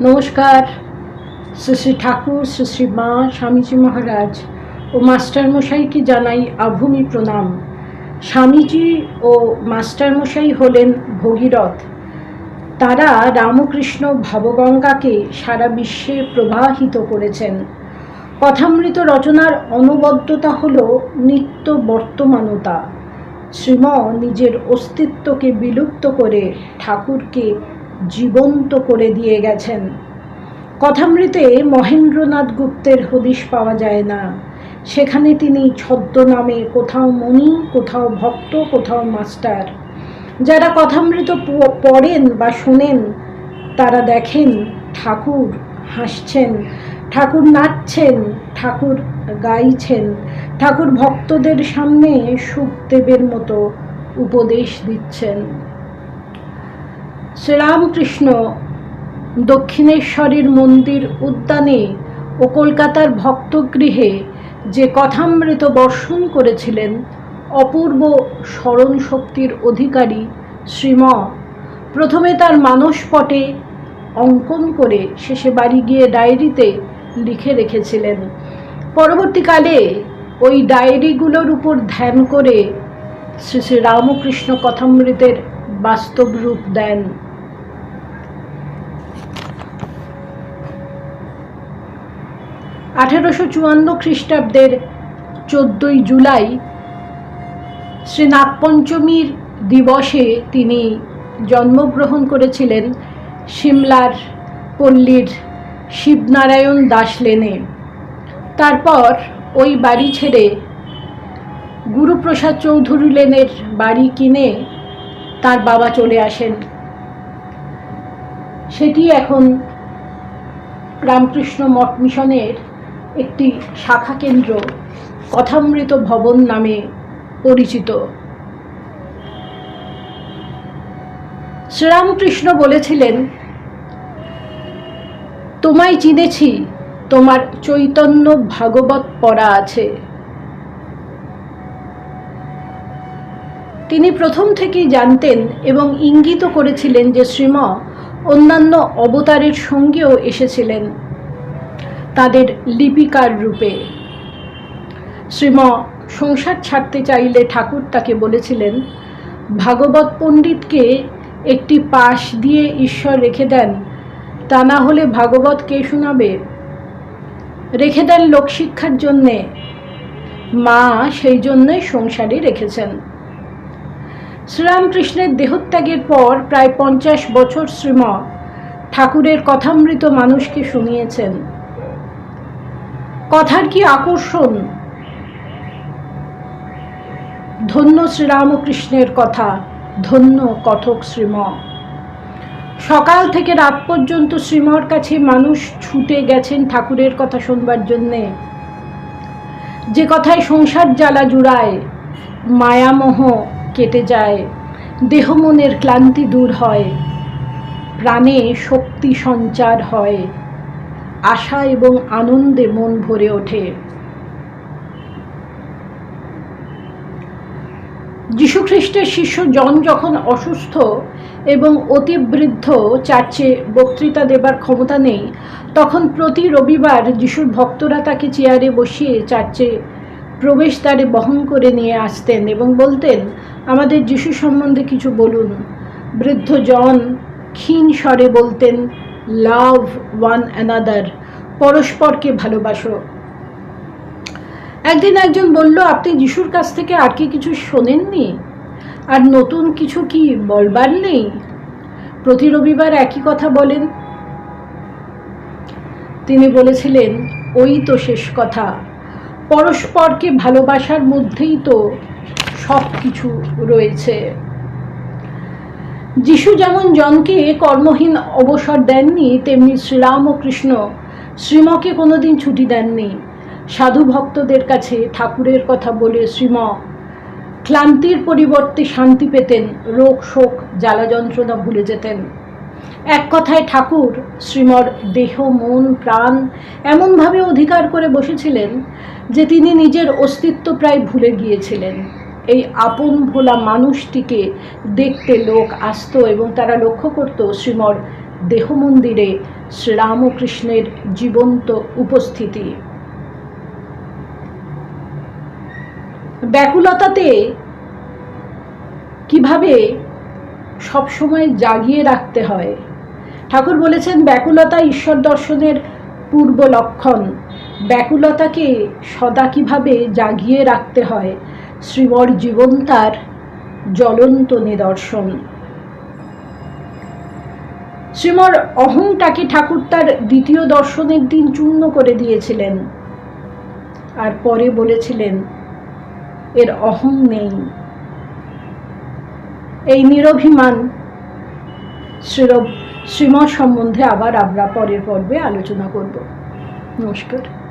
নমস্কার। শ্রী ঠাকুর, শ্রী মা, স্বামীজি মহারাজ ও মাস্টারমশাইকে জানাই আভূমি প্রণাম। স্বামীজি ও মাস্টারমশাই হলেন ভগীরথ। তারা রামকৃষ্ণ ভাবগঙ্গাকে সারা বিশ্বে প্রবাহিত করেছেন। কথামৃত রচনার অনবদ্যতা হল নিত্য বর্তমানতা। শ্রীম নিজের অস্তিত্বকে বিলুপ্ত করে ঠাকুরকে জীবন্ত করে দিয়ে গেছেন। কথামৃতে মহেন্দ্রনাথ গুপ্তের হদিশ পাওয়া যায় না। সেখানে তিনি ছদ্মনামে কোথাও মণি কোথাও ভক্ত, কোথাও মাস্টার। যারা কথামৃত পড়েন বা শোনেন, তারা দেখেন ঠাকুর হাসছেন, ঠাকুর নাচছেন, ঠাকুর গাইছেন, ঠাকুর ভক্তদের সামনে সুখদেবের মতো উপদেশ দিচ্ছেন। শ্রীরামকৃষ্ণ দক্ষিণেশ্বরের মন্দির উদ্যানে ও কলকাতার ভক্তগৃহে যে কথামৃত বর্ষণ করেছিলেন, অপূর্ব স্মরণ শক্তির অধিকারী শ্রীম। প্রথমে তার মানসপটে অঙ্কন করে শেষে বাড়ি গিয়ে ডায়েরিতে লিখে রেখেছিলেন। পরবর্তীকালে ওই ডায়েরিগুলোর উপর ধ্যান করে শ্রী শ্রী রামকৃষ্ণ কথামৃতের বাস্তব রূপ দেন। আঠেরোশো চুয়ান্ন খ্রিস্টাব্দের চোদ্দোই জুলাই শ্রী নাগপঞ্চমীর দিবসে তিনি জন্মগ্রহণ করেছিলেন সিমলার পল্লীর শিবনারায়ণ দাস লেনে। তারপর ওই বাড়ি ছেড়ে গুরুপ্রসাদ চৌধুরী লেনের বাড়ি কিনে তার বাবা চলে আসেন। সেটি এখন রামকৃষ্ণ মঠ মিশনের একটি শাখা কেন্দ্র কথামৃত ভবন নামে পরিচিত। শ্রীরামকৃষ্ণ বলেছিলেন, তোমায় চিনেছি, তোমার চৈতন্য ভাগবত পড়া আছে। তিনি প্রথম থেকেই জানতেন এবং ইঙ্গিত করেছিলেন যে শ্রীম অন্যান্য অবতারের সঙ্গেও এসেছিলেন। তাদের লিপিকার রূপে। শ্রীম সংসার ছাড়তে চাইলে ঠাকুর তাকে বলেছিলেন, ভাগবত পণ্ডিতকে একটি পাশ দিয়ে ঈশ্বর রেখে দেন, তা না হলে ভাগবত কে শোনাবে? রেখে দেন লোকশিক্ষার জন্যে। মা সেই জন্যই সংসারে রেখেছেন। শ্রীরামকৃষ্ণের দেহত্যাগের পর প্রায় পঞ্চাশ বছর শ্রীম ঠাকুরের কথামৃত মানুষকে শুনিয়েছেন। কথার কি আকর্ষণ? ধন্য শ্রীরামকৃষ্ণের কথা, ধন্য কথক শ্রীম। সকাল থেকে রাত পর্যন্ত শ্রীমর কাছে মানুষ ছুটে গেছেন ঠাকুরের কথা শুনবার জন্যে। যে কথায় সংসার জ্বালা জুড়ায়, মায়ামোহ কেটে যায়, দেহ মনের ক্লান্তি দূর হয়, প্রাণে শক্তি সঞ্চার হয়। আশা এবং আনন্দে মন ভরে ওঠে। যীশুখ্রিস্টের শিষ্য জন যখন অসুস্থ এবং অতি বৃদ্ধ চার্চে বক্তৃতা দেবার ক্ষমতা নেই, তখন প্রতি রবিবার যিশুর ভক্তরা তাকে চেয়ারে বসিয়ে চার্চে প্রবেশদ্বারে বহন করে নিয়ে আসতেন এবং বলতেন, আমাদের যিশু সম্বন্ধে কিছু বলুন। বৃদ্ধ জন ক্ষীণ স্বরে বলতেন লাভ ওয়ান অ্যানাদার পরস্পরকে ভালোবাসো। একদিন একজন বলল, আপনি যিশুর কাছ থেকে আর কি কিছু শোনেননি? আর নতুন কিছু কি বলবার নেই? প্রতি রবিবার একই কথা বলেন। তিনি বলেছিলেন, ওই তো শেষ কথা। পরস্পরকে ভালোবাসার মধ্যেই তো সব কিছু রয়েছে। যিশু যেমন জনকে কর্মহীন অবসর দেননি, তেমনি শ্রীরাম ও কৃষ্ণ শ্রীমকে কোনোদিন ছুটি দেননি। সাধু ভক্তদের কাছে ঠাকুরের কথা বলে শ্রীম, ক্লান্তির পরিবর্তে শান্তি পেতেন, রোগ শোক, জ্বালা যন্ত্রণা ভুলে যেতেন। এক কথায় ঠাকুর শ্রীমর দেহ, মন, প্রাণ এমনভাবে অধিকার করে বসেছিলেন যে তিনি নিজের অস্তিত্ব প্রায় ভুলে গিয়েছিলেন। এই আপন ভোলা মানুষটিকে দেখতে লোক আসতো এবং তারা লক্ষ্য করত শ্রীমর দেহ মন্দিরে শ্রীরামকৃষ্ণের জীবন্ত উপস্থিতি। ব্যাকুলতাতে কীভাবে সবসময় জাগিয়ে রাখতে হয়? ঠাকুর বলেছেন, ব্যাকুলতা ঈশ্বর দর্শনের পূর্ব লক্ষণ। ব্যাকুলতাকে সদা কীভাবে জাগিয়ে রাখতে হয়? শ্রীবর জীবন তার জ্বলন্ত নিদর্শন। শ্রীমর অহংটাকে ঠাকুর তার দ্বিতীয় দর্শনের দিন চূর্ণ করে দিয়েছিলেন। আর পরে বলেছিলেন, এর অহং নেই। এই নিরভিমান শ্রীর শ্রীমর সম্বন্ধে আবার আমরা পরের পর্বে আলোচনা করব। নমস্কার।